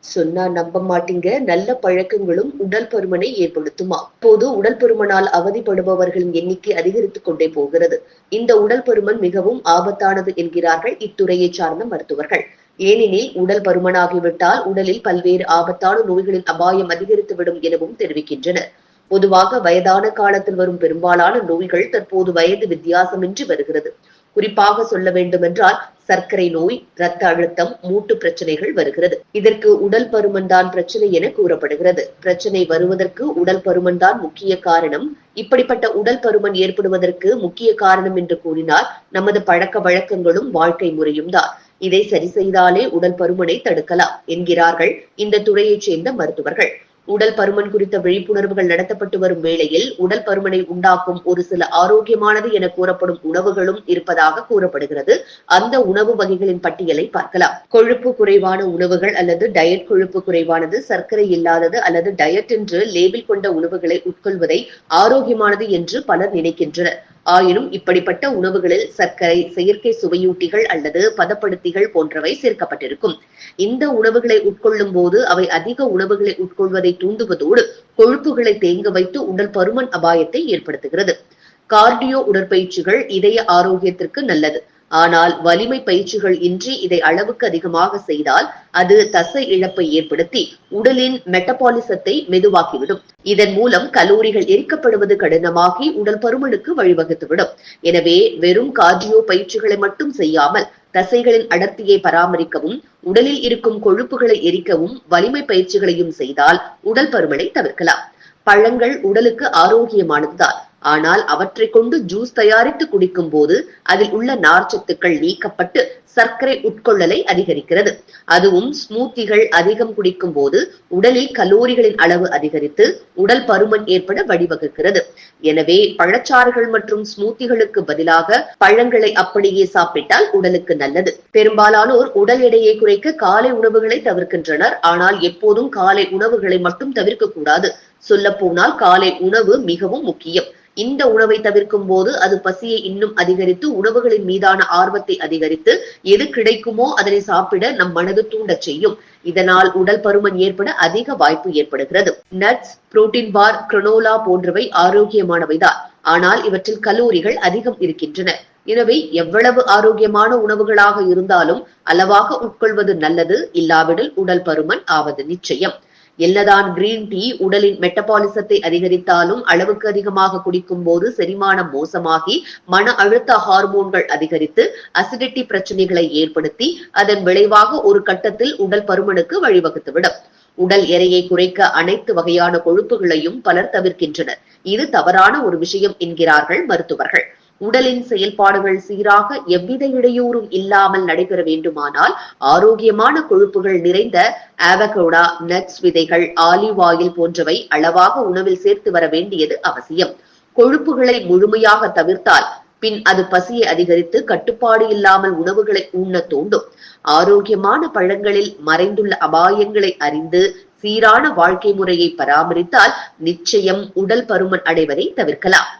சொன்னா நம்ப மாட்டீங்க. நல்ல பழக்கங்களும் உடல் பருமனை ஏற்படுத்துமா? போது உடல் பருமனால் அவதிப்படுபவர்களின் எண்ணிக்கை அதிகரித்துக் கொண்டே போகிறது. இந்த உடல் பருமன் மிகவும் ஆபத்தானது என்கிறார்கள் இத்துறையை சார்ந்த மருத்துவர்கள். ஏனெனில் உடல் பருமனாகிவிட்டால் உடலில் பல்வேறு ஆபத்தான நோய்களின் அபாயம் அதிகரித்துவிடும் எனவும் தெரிவிக்கின்றனர். பொதுவாக வயதான காலத்தில் வரும் பெரும்பாலான நோய்கள் தற்போது வயது வித்தியாசமின்றி வருகிறது. குறிப்பாக சொல்ல வேண்டுமென்றால் சர்க்கரை நோய் ரத்த அழுத்தம் மூட்டு பிரச்சனைகள் வருகிறது. இதற்கு உடல் பருமன் தான் பிரச்சனை என கூறப்படுகிறது. பிரச்சனை வருவதற்கு உடல் பருமன் தான் முக்கிய காரணம். இப்படிப்பட்ட உடல் பருமன் ஏற்படுவதற்கு முக்கிய காரணம் என்று கூறினார் நமது பழக்க வழக்கங்களும் வாழ்க்கை முறையும் தான். இதை சரி செய்தாலே உடல் பருமனை தடுக்கலாம் என்கிறார்கள் இந்த துறையைச் சேர்ந்த மருத்துவர்கள். உடல் பருமன் குறித்த விழிப்புணர்வுகள் நடத்தப்பட்டு வரும் வேளையில் உடல் பருமனை உண்டாக்கும் ஒரு சில ஆரோக்கியமானது என கூறப்படும் உணவுகளும் இருப்பதாக கூறப்படுகிறது. அந்த உணவு வகைகளின் பட்டியலை பார்க்கலாம். கொழுப்பு குறைவான உணவுகள் அல்லது டயட் கொழுப்பு குறைவானது சர்க்கரை இல்லாதது அல்லது டயட் என்று லேபிள் கொண்ட உணவுகளை உட்கொள்வதை ஆரோக்கியமானது என்று பலர் நினைக்கின்றனர். ஆயினும் இப்படிப்பட்ட உணவுகளில் சர்க்கரை செயற்கை சுவையூட்டிகள் அல்லது பதப்படுத்திகள் போன்றவை சேர்க்கப்பட்டிருக்கும். இந்த உணவுகளை உட்கொள்ளும் போது அவை அதிக உணவுகளை உட்கொள்வதை தூண்டுவதோடு கொழுப்புகளை தேங்க வைத்து உடல் பருமன் அபாயத்தை ஏற்படுத்துகிறது. கார்டியோ உடற்பயிற்சிகள் இதய ஆரோக்கியத்திற்கு நல்லது. ஆனால் வலிமை பயிற்சிகள் இன்றி இதை அளவுக்கு அதிகமாக செய்தால் அது தசை இழப்பை ஏற்படுத்தி உடலின் மெட்டபாலிசத்தை மெதுவாக்கிவிடும். இதன் மூலம் கலோரிகள் எரிக்கப்படுவது கடினமாகி உடல் பருமனுக்கு வழிவகுத்துவிடும். எனவே வெறும் கார்டியோ பயிற்சிகளை மட்டும் செய்யாமல் தசைகளின் அடர்த்தியை பராமரிக்கவும் உடலில் இருக்கும் கொழுப்புகளை எரிக்கவும் வலிமை பயிற்சிகளையும் செய்தால் உடல் பருமனை தவிர்க்கலாம். பழங்கள் உடலுக்கு ஆரோக்கியமானதுதான். ஆனால் அவற்றை கொண்டு ஜூஸ் தயாரித்து குடிக்கும் போது அதில் உள்ள நார்ச்சத்துக்கள் நீக்கப்பட்டு சர்க்கரை உட்கொள்ளலை அதிகரிக்கிறது. அதுவும் ஸ்மூத்திகள் அதிகம் குடிக்கும் போது உடலில் கலோரிகளின் அளவு அதிகரித்து உடல் பருமன் ஏற்பட வழிவகுக்கிறது. எனவே பழச்சாறுகள் மற்றும் ஸ்மூத்திகளுக்கு பதிலாக பழங்களை அப்படியே சாப்பிட்டால் உடலுக்கு நல்லது. பெரும்பாலானோர் உடல் எடையை குறைக்க காலை உணவுகளை தவிர்க்கின்றனர். ஆனால் எப்போதும் காலை உணவுகளை மட்டும் தவிர்க்க கூடாது சொல்ல போனால் காலை உணவு மிகவும் முக்கியம். இந்த உணவை தவிர்க்கும் போது அது பசியை இன்னும் அதிகரித்து உணவுகளின் மீதான ஆர்வத்தை அதிகரித்து எது கிடைக்குமோ அதனை சாப்பிட நம் மனது தூண்ட செய்யும். இதனால் உடல் பருமன் ஏற்பட அதிக வாய்ப்பு ஏற்படுகிறது. நட்ஸ் புரோட்டீன் பார் கிரனோலா போன்றவை ஆரோக்கியமானவைதான். ஆனால் இவற்றில் கலோரிகள் அதிகம் இருக்கின்றன. எனவே எவ்வளவு ஆரோக்கியமான உணவுகளாக இருந்தாலும் அளவாக உட்கொள்வது நல்லது. இல்லாவிடில் உடல் பருமன் ஆவது நிச்சயம். என்னதான் கிரீன் டீ உடலின் மெட்டபாலிசத்தை அதிகரித்தாலும் அளவுக்கு அதிகமாக குடிக்கும் போது செரிமானம் மோசமாகி மன அழுத்த ஹார்மோன்கள் அதிகரித்து அசிடிட்டி பிரச்சனைகளை ஏற்படுத்தி அதன் விளைவாக ஒரு கட்டத்தில் உடல் பருமனுக்கு வழிவகுத்துவிடும். உடல் எடையை குறைக்க அனைத்து வகையான கொழுப்புகளையும் பலர் தவிர்க்கின்றனர். இது தவறான ஒரு விஷயம் என்கிறார்கள் மருத்துவர்கள். உடலின் செயல்பாடுகள் சீராக எவ்வித இடையூறும் இல்லாமல் நடைபெற வேண்டுமானால் ஆரோக்கியமான கொழுப்புகள் நிறைந்த ஆவகோடா நட்ஸ் விதைகள் ஆலிவ் ஆயில் போன்றவை அளவாக உணவில் சேர்த்து வர வேண்டியது அவசியம். கொழுப்புகளை முழுமையாக தவிர்த்தால் பின் அது பசியை அதிகரித்து கட்டுப்பாடு இல்லாமல் உணவுகளை உண்ண தூண்டும். ஆரோக்கியமான பழங்களில் மறைந்துள்ள அபாயங்களை அறிந்து சீரான வாழ்க்கை முறையை பராமரித்தால் நிச்சயம் உடல் பருமன் அடைவதை தவிர்க்கலாம்.